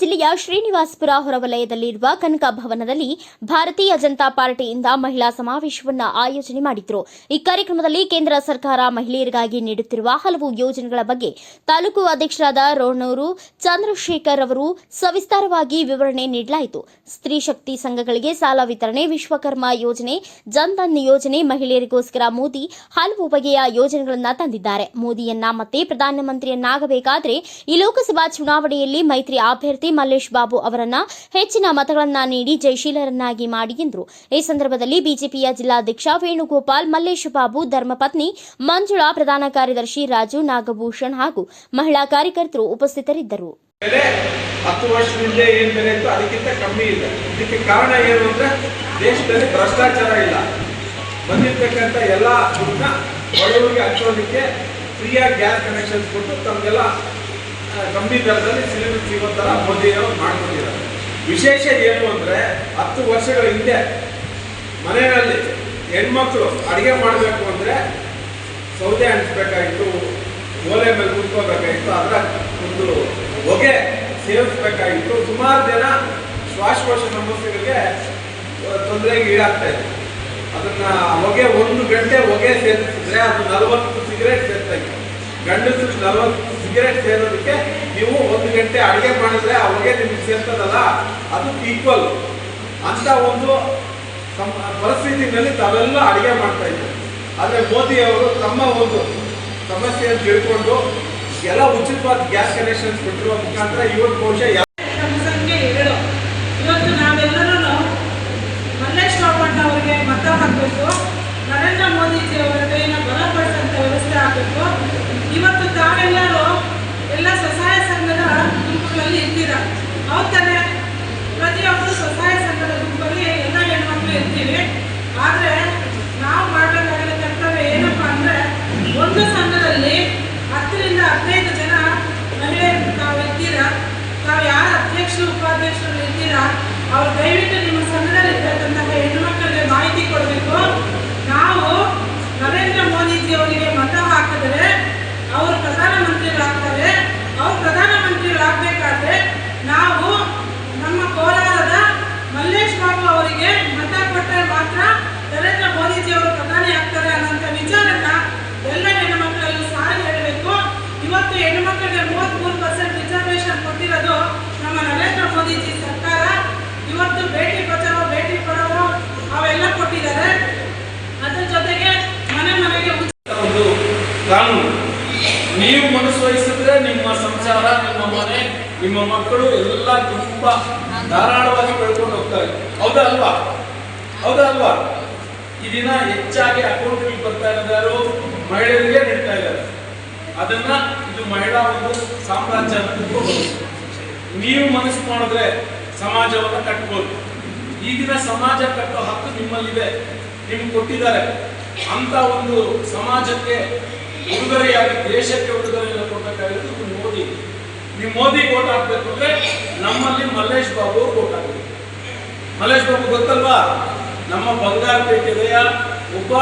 ಜಿಲ್ಲೆಯ ಶ್ರೀನಿವಾಸಪುರ ಹೊರವಲಯದಲ್ಲಿರುವ ಕನಕ ಭವನದಲ್ಲಿ ಭಾರತೀಯ ಜನತಾ ಪಾರ್ಟಿಯಿಂದ ಮಹಿಳಾ ಸಮಾವೇಶವನ್ನು ಆಯೋಜನೆ ಮಾಡಿದ್ರು. ಈ ಕಾರ್ಯಕ್ರಮದಲ್ಲಿ ಕೇಂದ್ರ ಸರ್ಕಾರ ಮಹಿಳೆಯರಿಗಾಗಿ ನೀಡುತ್ತಿರುವ ಹಲವು ಯೋಜನೆಗಳ ಬಗ್ಗೆ ತಾಲೂಕು ಅಧ್ಯಕ್ಷರಾದ ರೋಣೂರು, ಚಂದ್ರಶೇಖರ್ ಅವರು ಸವಿಸ್ತಾರವಾಗಿ ವಿವರಣೆ ನೀಡಲಾಯಿತು. ಸ್ತ್ರೀ ಶಕ್ತಿ ಸಂಘಗಳಿಗೆ ಸಾಲ ವಿತರಣೆ, ವಿಶ್ವಕರ್ಮ ಯೋಜನೆ ಜನ್ಧನ್ ಯೋಜನೆ ಮಹಿಳೆಯರಿಗೋಸ್ಕರ ಮೋದಿ ಹಲವು ಬಗೆಯ ಯೋಜನೆಗಳನ್ನು ತಂದಿದ್ದಾರೆ. ಮೋದಿಯನ್ನ ಮತ್ತೆ ಪ್ರಧಾನಮಂತ್ರಿಯನ್ನಾಗಬೇಕಾದರೆ ಈ ಲೋಕಸಭಾ ಚುನಾವಣೆಯಲ್ಲಿ ಮೈತ್ರಿ ಅಭ್ಯರ್ಥಿ ಮಲ್ಲೇಶ್ ಬಾಬು ಅವರನ್ನ ಹೆಚ್ಚಿನ ಮತಗಳನ್ನ ನೀಡಿ ಜಯಶೀಲರನ್ನಾಗಿ ಮಾಡಿ ಎಂದರು. ಈ ಸಂದರ್ಭದಲ್ಲಿ ಬಿಜೆಪಿಯ ಜಿಲ್ಲಾಧ್ಯಕ್ಷ ವೇಣುಗೋಪಾಲ್, ಮಲ್ಲೇಶ್ ಬಾಬು, ಧರ್ಮಪತ್ನಿ ಮಂಜುಳಾ, ಪ್ರಧಾನ ಕಾರ್ಯದರ್ಶಿ ರಾಜು ನಾಗಭೂಷಣ್ ಹಾಗೂ ಮಹಿಳಾ ಕಾರ್ಯಕರ್ತರು ಉಪಸ್ಥಿತರಿದ್ದರು. ಹತ್ತು ವರ್ಷದಿಂದ ಏನ್ ಬೆಲೆ ಇತ್ತು? ಅದಕ್ಕಿಂತ ಕಮ್ಮಿ ಇಲ್ಲ. ಇದಕ್ಕೆ ಕಾರಣ ಏನು ಅಂದ್ರೆ ದೇಶದಲ್ಲಿ ಭ್ರಷ್ಟಾಚಾರ ಇಲ್ಲ. ಬಂದಿರ್ತಕ್ಕಂಥ ಎಲ್ಲ ದುಡ್ಡನ್ನ ಬಡವರಿಗೆ ಹಚ್ಚೋದಕ್ಕೆ ಫ್ರೀಯಾಗಿ ಗ್ಯಾಸ್ ಕನೆಕ್ಷನ್ಸ್ ಕೊಟ್ಟು ತಮಗೆಲ್ಲ ಕಮ್ಮಿ ದರದಲ್ಲಿ ಸಿಲಿಂಡರ್ ಸಿಗೋ ಥರ ಮೋದಿಯವರು ಮಾಡ್ಕೊಂಡಿದ್ದಾರೆ. ವಿಶೇಷ ಏನು ಅಂದ್ರೆ ಹತ್ತು ವರ್ಷಗಳ ಹಿಂದೆ ಮನೆಯಲ್ಲಿ ಹೆಣ್ಮಕ್ಳು ಅಡುಗೆ ಮಾಡಬೇಕು ಅಂದ್ರೆ ಸೌದೆ ಹಂಚ್ಬೇಕಾಗಿತ್ತು ಓಲೆ ಮೇಲೆ ಕುತ್ಕೋಬೇಕಾಗಿತ್ತು ಅದರ ಒಂದು ಹೊಗೆ ಸೇವಿಸ್ಬೇಕಾಗಿತ್ತು ಸುಮಾರು ಜನ ಶ್ವಾಸಕೋಶ ಸಮಸ್ಯೆಗಳಿಗೆ ತೊಂದರೆಗೆ ಈಡಾಗ್ತಾ ಇತ್ತು ಅದನ್ನ ಹೊಗೆ ಒಂದು ಗಂಟೆ ಹೊಗೆ ಸೇರಿಸಿದ್ರೆ ಅದು ನಲವತ್ತು ಸಿಗರೇಟ್ ಸೇರ್ತಾ ಇತ್ತು. ಗಂಡಸರು ನಲವತ್ತು ಸಿಗರೇಟ್ ಸೇರೋದಕ್ಕೆ ನೀವು ಒಂದು ಗಂಟೆ ಅಡುಗೆ ಮಾಡಿದ್ರೆ ಅವ್ರಿಗೆ ನಿಮ್ಗೆ ಸೇರ್ತದಲ್ಲ ಅದು ಈಕ್ವಲ್ ಅಂತ ಒಂದು ಪರಿಸ್ಥಿತಿನಲ್ಲಿ ತಾವೆಲ್ಲ ಅಡುಗೆ ಮಾಡ್ತಾ ಇದ್ದಾರೆ. ಆದರೆ ಮೋದಿ ಅವರು ತಮ್ಮ ಒಂದು ಸಮಸ್ಯೆಯನ್ನು ತಿಳ್ಕೊಂಡು ಎಲ್ಲ ಉಚಿತವಾದ ಗ್ಯಾಸ್ ಕನೆಕ್ಷನ್ಸ್ ಬಿಟ್ಟಿರುವ ಮುಖಾಂತರ ಇವತ್ತು ಬಹುಶಃ ಮತ ಹಾಕಬೇಕು, ನರೇಂದ್ರ ಮೋದಿಜಿ ಅವರ ಕೈನ ಬಲಪಡಿಸಂತ ವ್ಯವಸ್ಥೆ ಆಗಬೇಕು. ಇವತ್ತು ತಾವೆಲ್ಲರೂ ಎಲ್ಲ ಸ್ವಸಹಾಯ ಸಂಘದ ಗುಂಪುಗಳಲ್ಲಿ ಇರ್ತೀರ ಹೌದ್ ತಾನೆ ಪ್ರತಿಯೊಬ್ಬರು ಸ್ವಸಹಾಯ ಸಂಘದ ಗುಂಪಲ್ಲಿ ಎಲ್ಲ ಹೆಣ್ಮಕ್ಳು ಇರ್ತೀವಿ. ಆದರೆ ನಾವು ಮಾಡಬೇಕಾಗಿರೋ ಕರ್ತವ್ಯ ಏನಪ್ಪ ಅಂದರೆ ಒಂದು ಸಂಘದಲ್ಲಿ ಹತ್ತರಿಂದ ಹದಿನೈದು ಜನ ಮಹಿಳೆಯರು ತಾವು ಇರ್ತೀರಾ ತಾವು ಯಾರು ಅಧ್ಯಕ್ಷರು, ಉಪಾಧ್ಯಕ್ಷರು ಇರ್ತೀರಾ ಅವ್ರು ದಯವಿಟ್ಟು ನಿಮ್ಮ ಸಂಘದಲ್ಲಿ ಇರ್ತಕ್ಕಂತಹ ಹೆಣ್ಣು ಮಕ್ಕಳಿಗೆ ಮಾಹಿತಿ ಕೊಡಬೇಕು ನಾವು ನರೇಂದ್ರ ಮೋದಿಜಿ ಅವರಿಗೆ ಮತ ಹಾಕಿದರೆ ಅವರು ಪ್ರಧಾನಮಂತ್ರಿಗಳಾಗ್ತಾರೆ ಅವ್ರು ಪ್ರಧಾನಮಂತ್ರಿಗಳಾಗಬೇಕಾದ್ರೆ ನಾವು ನಮ್ಮ ಕೋಲಾರದ ಮಲ್ಲೇಶ್ ಬಾಬು ಅವರಿಗೆ ಮತ ಕೊಟ್ಟರೆ ಮಾತ್ರ ನರೇಂದ್ರ ಮೋದಿಜಿಯವರು ಪ್ರಧಾನಿ ಆಗ್ತಾರೆ ಅನ್ನೋಂಥ ವಿಚಾರನ ಎಲ್ಲ ಹೆಣ್ಣುಮಕ್ಕಳಲ್ಲೂ ಸಾರಿ ಹೇಳಬೇಕು. ಇವತ್ತು ಹೆಣ್ಣುಮಕ್ಕಳಿಗೆ ಮೂವತ್ತ್ಮೂರು ಪರ್ಸೆಂಟ್ ರಿಸರ್ವೇಷನ್ ಕೊಟ್ಟಿರೋದು ನಮ್ಮ ನರೇಂದ್ರ ಮೋದಿಜಿ ಸರ್ಕಾರ. ಇವತ್ತು ಭೇಟಿ ಬಚಾವೋ ಭೇಟಿ ಪಡಾವೋ ಅವೆಲ್ಲ ಕೊಟ್ಟಿದ್ದಾರೆ. ಅದ್ರ ಜೊತೆಗೆ ಮನೆ ಮನೆಗೆ ಕಾನೂನು. ನೀವು ಮನಸ್ಸು ವಹಿಸಿದ್ರೆ ನಿಮ್ಮ ಸಂಸಾರ ನಿಮ್ಮ ಮನೆ ನಿಮ್ಮ ಮಕ್ಕಳು ಎಲ್ಲ ತುಂಬಾ ಧಾರಾಳವಾಗಿ ಬೆಳ್ಕೊಂಡು ಹೋಗ್ತಾರೆ ಹೌದಾ ಅಲ್ವಾ? ಹೌದಾ ಅಲ್ವಾ? ಈ ದಿನ ಹೆಚ್ಚಾಗಿ ಅಕೌಂಟಿಗೆ ಬರ್ತಾ ಇರೋದಾರು ಮಹಿಳೆಯರಿಗೆ ನೀಡ್ತಾ ಇದ್ದಾರೆ. ಅದನ್ನ ಇದು ಮಹಿಳಾ ಒಂದು ಸಾಮ್ರಾಜ್ಯ ಅಂತ. ನೀವು ಮನಸ್ಸು ಮಾಡಿದ್ರೆ ಸಮಾಜವನ್ನು ಕಟ್ಬೋದು. ಈಗಿನ ಸಮಾಜ ಕಟ್ಟೋ ಹಕ್ಕು ನಿಮ್ಮಲ್ಲಿದೆ. ನಿಮ್ಗೆ ಕೊಟ್ಟಿದ್ದಾರೆ. ಅಂತ ಒಂದು ಸಮಾಜಕ್ಕೆ ಉಡುಗೊರೆಯಾಗಿ, ದೇಶಕ್ಕೆ ಉಡುಗೊರೆಯನ್ನು ಕೊಡಬೇಕಾಗಿರೋದು ನೀವು ಮೋದಿ ಓಟ್ ಹಾಕ್ಬೇಕು ಅಂದ್ರೆ ನಮ್ಮಲ್ಲಿ ಮಲ್ಲೇಶ್ ಬಾಬು ಅವ್ರು ಓಟ್ ಹಾಕ್ಬೇಕು. ಮಲ್ಲೇಶ್ ಬಾಬು ಗೊತ್ತಲ್ವಾ? ನಮ್ಮ ಬಂಗಾರಪೇಟೆಯ ಒಬ್ಬ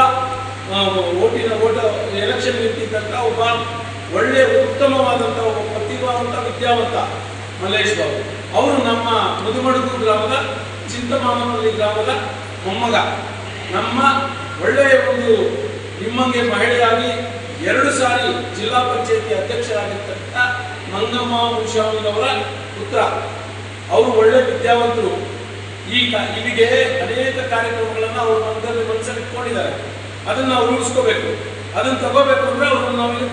ಆ, ಓಟಿನ ಓಟ ಎಲೆಕ್ಷನ್ ನಿಂತಿದ್ದಂತ ಒಬ್ಬ ಒಳ್ಳೆ ಉತ್ತಮವಾದಂತ ಒಬ್ಬ ಪ್ರತಿಭಾವಂತ ವಿದ್ಯಾವಂತ ಮಲ್ಲೇಶ್ ಬಾಬು. ಅವರು ನಮ್ಮ ಮುದುಮಡುಗು ಗ್ರಾಮದ ಚಿಂತಮಾನಮಲ್ಲಿ ಗ್ರಾಮದ ಮೊಮ್ಮಗ. ನಮ್ಮ ಒಳ್ಳೆಯ ಒಂದು ನಿಮ್ಮಂಗೆ ಮಹಿಳೆಯಾಗಿ ಎರಡು ಸಾರಿ ಜಿಲ್ಲಾ ಪಂಚಾಯತಿ ಅಧ್ಯಕ್ಷರಾಗಿರ್ತಕ್ಕಂಥ ಮಂಗಮ್ಮ ಅವರ ಪುತ್ರ. ಅವರು ಒಳ್ಳೆ ವಿದ್ಯಾವಂತರು. ಈಗ ಇಲ್ಲಿಗೆ ಅನೇಕ ಕಾರ್ಯಕ್ರಮಗಳನ್ನು ಅವರು ಮನದಲ್ಲಿ ಮನಸ್ಸಲ್ಲಿ ಇಟ್ಕೊಂಡಿದ್ದಾರೆ. ಅದನ್ನ ನಾವು ರೂಢಿಸ್ಕೋಬೇಕು ಅದನ್ನ ತಗೋಬೇಕು ಅಂದ್ರೆ ಅವ್ರನ್ನ ನಾವು ಇಲ್ಲಿ